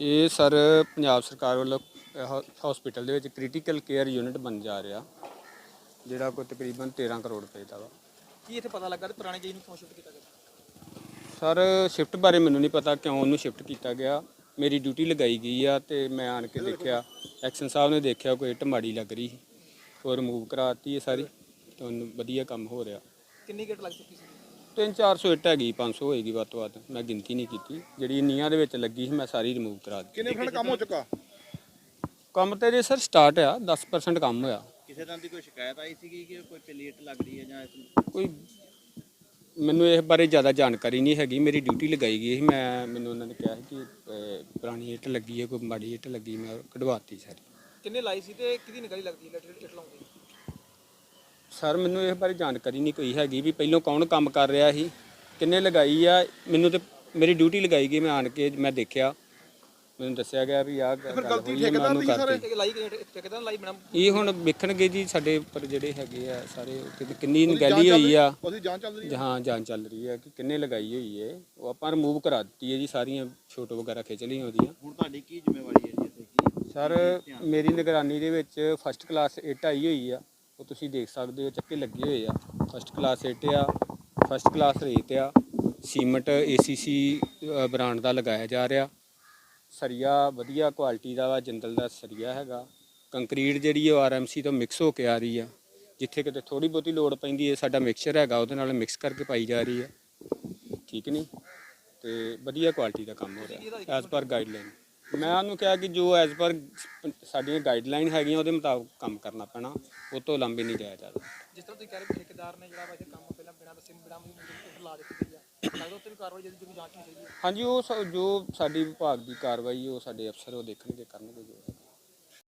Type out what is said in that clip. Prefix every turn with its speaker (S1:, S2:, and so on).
S1: ਇਹ ਸਰ ਪੰਜਾਬ ਸਰਕਾਰ ਵੱਲੋਂ ਹਸਪੀਟਲ ਦੇ ਵਿੱਚ ਕ੍ਰਿਟੀਕਲ ਕੇਅਰ ਯੂਨਿਟ ਬਣ ਜਾ ਰਿਹਾ ਜਿਹੜਾ ਕੋਈ ਤਕਰੀਬਨ 13 ਕਰੋੜ ਰੁਪਏ ਦਾ ਵਾ।
S2: ਕੀ ਇੱਥੇ ਪਤਾ ਲੱਗਾ ਤੇ ਪੁਰਾਣੇ ਜੀ ਨੂੰ ਕਿਉਂ ਸ਼ਿਫਟ ਕੀਤਾ ਗਿਆ?
S1: ਸਰ ਸ਼ਿਫਟ ਬਾਰੇ ਮੈਨੂੰ ਨਹੀਂ ਪਤਾ ਕਿਉਂ ਉਹਨੂੰ ਸ਼ਿਫਟ ਕੀਤਾ ਗਿਆ। ਮੇਰੀ ਡਿਊਟੀ ਲਗਾਈ ਗਈ ਆ ਤੇ ਮੈਂ ਆਣ ਕੇ ਦੇਖਿਆ ਐਕਸ਼ਨ ਸਾਹਿਬ ਨੇ ਦੇਖਿਆ ਕੋਈ ਇੱਟ ਮਾੜੀ ਲੱਗ ਰਹੀ ਸੀ ਉਹ ਰਿਮੂਵ ਕਰਾਤੀ ਹੈ ਸਾਰੀ ਤੇ ਉਹਨੂੰ ਵਧੀਆ ਕੰਮ ਹੋ ਰਿਹਾ।
S2: ਕਿੰਨੀ ਗੇਟ ਲੱਗ ਚੁੱਕੀ ਸੀ?
S1: 3-400 ਇੱਟ ਹੈਗੀ 500 ਹੋਏਗੀ ਵੱਧ ਤੋਂ ਵੱਧ। ਮੈਂ ਗਿਣਤੀ ਨਹੀਂ ਕੀਤੀ। ਜਿਹੜੀ ਨੀਆਂ ਦੇ ਵਿੱਚ ਲੱਗੀ ਸੀ ਮੈਂ ਸਾਰੀ ਰਿਮੂਵ ਕਰਾ ਦਿੱਤੀ।
S3: ਕਿੰਨੇ ਫਰੈਂਡ ਕੰਮ ਹੋ ਚੁੱਕਾ?
S1: ਕੰਮ ਤੇ ਜੇ ਸਰ ਸਟਾਰਟ ਆ 10% ਕੰਮ ਹੋਇਆ।
S4: ਕਿਸੇ ਤਰ੍ਹਾਂ ਦੀ ਕੋਈ ਸ਼ਿਕਾਇਤ ਆਈ ਸੀਗੀ ਕਿ ਕੋਈ ਪਲੇਟ ਲੱਗ ਰਹੀ ਹੈ ਜਾਂ ਇਸ-
S1: ਕੋਈ ਮੈਨੂੰ ਇਸ ਬਾਰੇ ਜ਼ਿਆਦਾ ਜਾਣਕਾਰੀ ਨਹੀਂ ਹੈਗੀ। ਮੇਰੀ ਡਿਊਟੀ ਲਗਾਈ ਗਈ ਸੀ। ਮੈਂ ਮੈਨੂੰ ਉਹਨਾਂ ਨੇ ਕਿਹਾ ਸੀ ਕਿ ਅਹ, ਪੁਰਾਣੀ ਇੱਟ ਲੱਗੀ ਹੈ ਕੋਈ ਮਾੜੀ ਇੱਟ ਲੱਗੀ ਮੈਂ ਕਢਵਾਤੀ ਸਾਰੀ।
S2: ਕਿੰਨੇ ਲਾਈ ਸੀ ਤੇ ਕਿਹਦੀ ਨਿਗਾਹੀ ਲੱਗਦੀ ਹੈ ਲੈਟਰ ਇੱਟ ਲਾਉਂਦੀ?
S1: ਸਰ ਮੈਨੂੰ ਇਸ ਬਾਰੇ ਜਾਣਕਾਰੀ ਨਹੀਂ ਕੋਈ ਹੈਗੀ ਵੀ ਪਹਿਲਾਂ ਕੌਣ ਕੰਮ ਕਰ ਰਿਹਾ ਸੀ ਕਿੰਨੇ ਲਗਾਈ ਆ ਮੈਨੂੰ ਤੇ ਮੇਰੀ ਡਿਊਟੀ ਲਗਾਈ ਗਈ ਮੈਂ ਆਣ ਕੇ ਮੈਂ ਦੇਖਿਆ। ਮੈਨੂੰ ਦੱਸਿਆ ਗਿਆ ਵੀ ਆਹ ਗੱਲ
S3: ਗਲਤੀ ਠੇਕੇਦਾਰ ਦੀ
S2: ਇਹ ਲਾਈ ਠੇਕੇਦਾਰ ਲਾਈ ਮੈਡਮ।
S1: ਇਹ ਹੁਣ ਵੇਖਣਗੇ ਜੀ ਸਾਡੇ ਉੱਪਰ ਜਿਹੜੇ ਹੈਗੇ ਆ ਸਾਰੇ ਕਿ- ਕਿੰਨੀ ਗੈਲੀ ਹੋਈ ਆ।
S3: ਉਹਦੀ ਜਾਂਚ ਚੱਲ ਰਹੀ ਹੈ
S1: ਹਾਂ ਜਾਂਚ ਚੱਲ ਰਹੀ ਹੈ ਕਿ ਕਿੰਨੇ ਲਗਾਈ ਹੋਈ ਹੈ ਉਹ ਆਪਾਂ ਰਿਮੂਵ ਕਰਾ ਦਿੱਤੀ ਹੈ ਜੀ ਸਾਰੀਆਂ ਫੋਟੋ ਵਗੈਰਾ ਖਿੱਚ ਲਈਆਂ ਉਹਦੀਆਂ।
S4: ਹੁਣ ਤੁਹਾਡੀ ਕੀ ਜ਼ਿੰਮੇਵਾਰੀ ਹੈ ਜੀ ਇੱਥੇ? ਕੀ
S1: ਸਰ ਮੇਰੀ ਨਿਗਰਾਨੀ ਦੇ ਵਿੱਚ ਫਸਟ ਕਲਾਸ ਇੱਟ ਆਈ ਹੋਈ ਆ। ਉਹ ਤੁਸੀਂ ਦੇਖ ਸਕਦੇ ਹੋ, ਚੱਕੇ ਲੱਗੇ ਹੋਏ ਆ। ਫਸਟ ਕਲਾਸ ਇੱਟ ਆ ਫਸਟ ਕਲਾਸ ਰੇਤ ਆ। ਸੀਮਟ ਏਸੀਸੀ ਬ੍ਰਾਂਡ ਦਾ ਲਗਾਇਆ ਜਾ ਰਿਹਾ। ਸਰੀਆ ਵਧੀਆ ਕੁਆਲਿਟੀ ਦਾ ਵਾ ਜੰਦਲ ਦਾ ਸਰੀਆ ਹੈਗਾ। ਕੰਕਰੀਟ ਜਿਹੜੀ ਉਹ ਆਰਐਮਸੀ ਤੋਂ ਮਿਕਸ ਹੋ ਕੇ ਆ ਰਹੀ ਆ। ਜਿੱਥੇ ਕਿਤੇ ਥੋੜੀ ਬਹੁਤੀ ਲੋੜ ਪੈਂਦੀ ਹੈ ਸਾਡਾ ਮਿਕਸਚਰ ਹੈਗਾ, ਉਹਦੇ ਨਾਲ ਮਿਕਸ ਕਰਕੇ ਪਾਈ ਜਾ ਰਹੀ ਆ। ਠੀਕ ਨਹੀਂ ਤੇ ਵਧੀਆ ਕੁਆਲਿਟੀ ਦਾ ਕੰਮ ਹੋ ਰਿਹਾ ਐਜ਼ ਪਰ ਗਾਈਡਲਾਈਨ ਮੈਂ ਉਹਨੂੰ ਕਿਹਾ ਕਿ ਜੋ ਐਜ਼ ਪਰ ਸਾਡੀਆਂ ਗਾਈਡਲਾਈਨ ਹੈਗੀਆਂ ਉਹਦੇ ਮੁਤਾਬਕ ਕੰਮ ਕਰਨਾ ਪੈਣਾ। ਉਹ ਤੋਂ ਲੰਬੇ ਨਹੀਂ ਜਾਇਆ ਜਾਂਦਾ
S2: ਜਿਸ ਤਰ੍ਹਾਂ ਤੁਸੀਂ ਕਹਿ ਰਹੇ ਹੋ ਠੇਕੇਦਾਰ ਨੇ ਜਿਹੜਾ ਵਾ ਕੰਮ ਪਹਿਲਾਂ ਬਿਨਾਂ ਦੱਸੇ ਬਿਨਾਂ ਇੱਟ ਲਾ ਦਿੱਤੀ ਗਈ ਆ ਲੱਗਦਾ ਉੱਤੇ ਵੀ ਕਾਰਵਾਈ ਜਿਹੜੀ ਜਾਂਚ ਹੋਣੀ ਚਾਹੀਦੀ ਹੈ
S1: ਹਾਂਜੀ ਉਹ ਜੋ ਸਾਡੀ ਵਿਭਾਗ ਦੀ ਕਾਰਵਾਈ ਉਹ ਸਾਡੇ ਅਫਸਰ ਉਹ ਦੇਖਣਗੇ ਕਰਨਗੇ ਜੋ